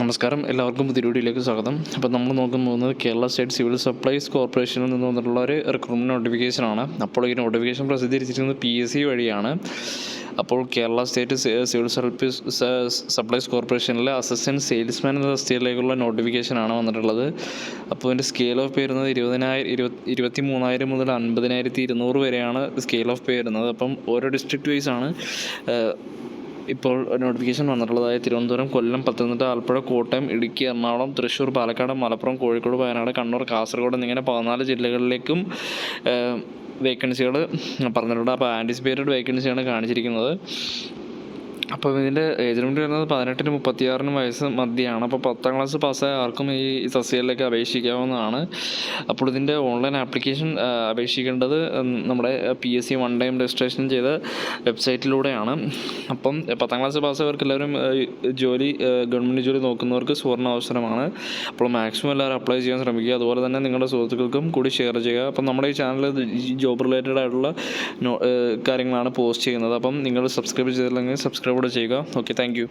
നമസ്കാരം. എല്ലാവർക്കും പുതിയ വീഡിയോയിലേക്ക് സ്വാഗതം. അപ്പോൾ നമ്മൾ നോക്കാൻ പോകുന്നത് കേരള സ്റ്റേറ്റ് സിവിൽ സപ്ലൈസ് കോർപ്പറേഷനിൽ നിന്ന് വന്നിട്ടുള്ള ഒരു റിക്രൂട്ട്മെന്റ് നോട്ടിഫിക്കേഷനാണ് അപ്പോൾ ഈ നോട്ടിഫിക്കേഷൻ പ്രസിദ്ധീകരിച്ചിരിക്കുന്നത് പി എസ് സി വഴിയാണ്. അപ്പോൾ Kerala state civil service supplies കോർപ്പറേഷനിലെ അസിസ്റ്റന്റ് സെയിൽസ്മാൻ എന്ന തസ്തികയിലേക്കുള്ള നോട്ടിഫിക്കേഷനാണ് വന്നിട്ടുള്ളത്. അപ്പോൾ ഇതിന്റെ സ്കെയിൽ ഓഫ് പേ വരുന്നത് ഇരുപതിനായിരം ഇരുപത്തി ഇരുപത്തി മൂന്നായിരം മുതൽ അൻപതിനായിരത്തി ഇരുന്നൂറ് വരെയാണ് സ്കെയിൽ ഓഫ് പേ വരുന്നത്. അപ്പം ഓരോ ഡിസ്ട്രിക്റ്റ് വൈസാണ് ഇപ്പോൾ നോട്ടിഫിക്കേഷൻ വന്നിട്ടുള്ളത് അതായത് തിരുവനന്തപുരം കൊല്ലം പത്തനംതിട്ട ആലപ്പുഴ കോട്ടയം ഇടുക്കി എറണാകുളം തൃശ്ശൂർ പാലക്കാട് മലപ്പുറം കോഴിക്കോട് വയനാട് കണ്ണൂർ കാസർഗോഡ് എന്നിങ്ങനെ പതിനാല് ജില്ലകളിലേക്കും വേക്കൻസികൾ പറഞ്ഞിട്ടുണ്ട്. അപ്പോൾ ആന്റിസിപ്പേറ്റഡ് വേക്കൻസിയാണ് കാണിച്ചിരിക്കുന്നത്. അപ്പോൾ ഇതിന്റെ ഏജ് ലിമിറ്റ് വരുന്നത് പതിനെട്ടിന് മുപ്പത്തിയാറിന് വയസ്സ് മധ്യയാണ്. അപ്പോൾ പത്താം ക്ലാസ് പാസ്സായ ആർക്കും ഈ സസ്യയിലേക്ക് അപേക്ഷിക്കാവുന്നതാണ്. അപ്പോൾ ഇതിന്റെ ഓൺലൈൻ ആപ്ലിക്കേഷൻ അപേക്ഷിക്കേണ്ടത് നമ്മുടെ P S C one time registration ചെയ്ത വെബ്സൈറ്റിലൂടെയാണ്. അപ്പം പത്താം ക്ലാസ് പാസ്സായവർക്ക് എല്ലാവരും ജോലി ഗവൺമെന്റ് ജോലി നോക്കുന്നവർക്ക് സുവർണ അവസരമാണ്. അപ്പോൾ മാക്സിമം എല്ലാവരും അപ്ലൈ ചെയ്യാൻ ശ്രമിക്കുക. അതുപോലെ തന്നെ നിങ്ങളുടെ സുഹൃത്തുക്കൾക്കും കൂടി ഷെയർ ചെയ്യുക. അപ്പം നമ്മുടെ ഈ ചാനൽ ജോബ് റിലേറ്റഡ് ആയിട്ടുള്ള കാര്യങ്ങളാണ് പോസ്റ്റ് ചെയ്യുന്നത്. അപ്പം നിങ്ങൾ സബ്സ്ക്രൈബ് ചെയ്തില്ലെങ്കിൽ സബ്സ്ക്രൈബ് കൂടെ ചെയ്യുക. Okay thank